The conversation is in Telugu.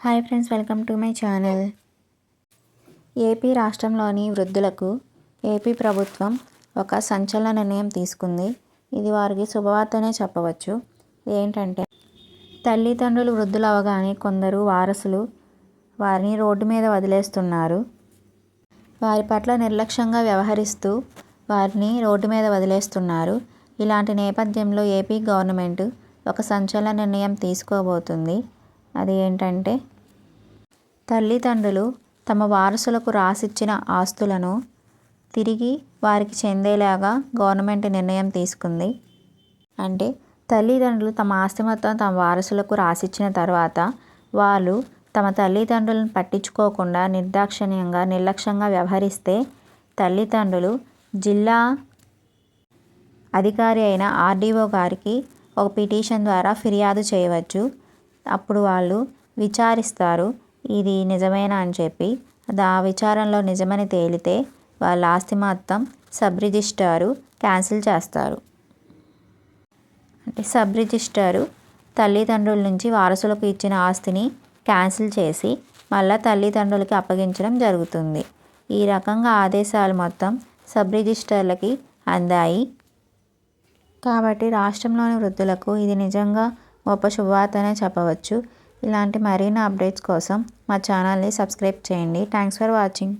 Hi friends welcome to my channel. AP రాష్ట్రంలోని వృద్ధులకు ఏపీ ప్రభుత్వం ఒక సంచలన నిర్ణయం తీసుకుంది. ఇది వారికి శుభవార్తనే చెప్పవచ్చు. ఏంటంటే తల్లిదండ్రులు వృద్ధులు అవగానే కొందరు వారసులు వారిని రోడ్డు మీద వదిలేస్తున్నారు. వారి పట్ల నిర్లక్ష్యంగా వ్యవహరిస్తూ వారిని రోడ్డు మీద వదిలేస్తున్నారు. ఇలాంటి నేపథ్యంలో ఏపీ గవర్నమెంట్ ఒక సంచలన నిర్ణయం తీసుకోబోతుంది. అది ఏంటంటే తల్లిదండ్రులు తమ వారసులకు రాసిచ్చిన ఆస్తులను తిరిగి వారికి చెందేలాగా గవర్నమెంట్ నిర్ణయం తీసుకుంది. అంటే తల్లిదండ్రులు తమ ఆస్తి మొత్తం తమ వారసులకు రాసిచ్చిన తర్వాత వాళ్ళు తమ తల్లిదండ్రులను పట్టించుకోకుండా నిర్దాక్షిణ్యంగా నిర్లక్ష్యంగా వ్యవహరిస్తే తల్లిదండ్రులు జిల్లా అధికారి అయిన ఆర్డీఓ గారికి ఒక పిటిషన్ ద్వారా ఫిర్యాదు చేయవచ్చు. అప్పుడు వాళ్ళు విచారిస్తారు ఇది నిజమేనా? అని చెప్పి. ఆ విచారణలో నిజమని తేలితే వాళ్ళ ఆస్తి మొత్తం సబ్ రిజిస్టారు క్యాన్సిల్ చేస్తారు. అంటే సబ్ రిజిస్టారు తల్లిదండ్రుల నుంచి వారసులకు ఇచ్చిన ఆస్తిని క్యాన్సిల్ చేసి మళ్ళా తల్లిదండ్రులకి అప్పగించడం జరుగుతుంది. ఈ రకంగా ఆదేశాలు మొత్తం సబ్ రిజిస్టర్లకి అందాయి. కాబట్టి రాష్ట్రంలోని వృద్ధులకు ఇది నిజంగా గొప్ప శుభవార్తనే చెప్పవచ్చు. ఇలాంటి మరిన్ని అప్డేట్స్ కోసం మా ఛానల్ని సబ్స్క్రైబ్ చేయండి. Thanks for watching.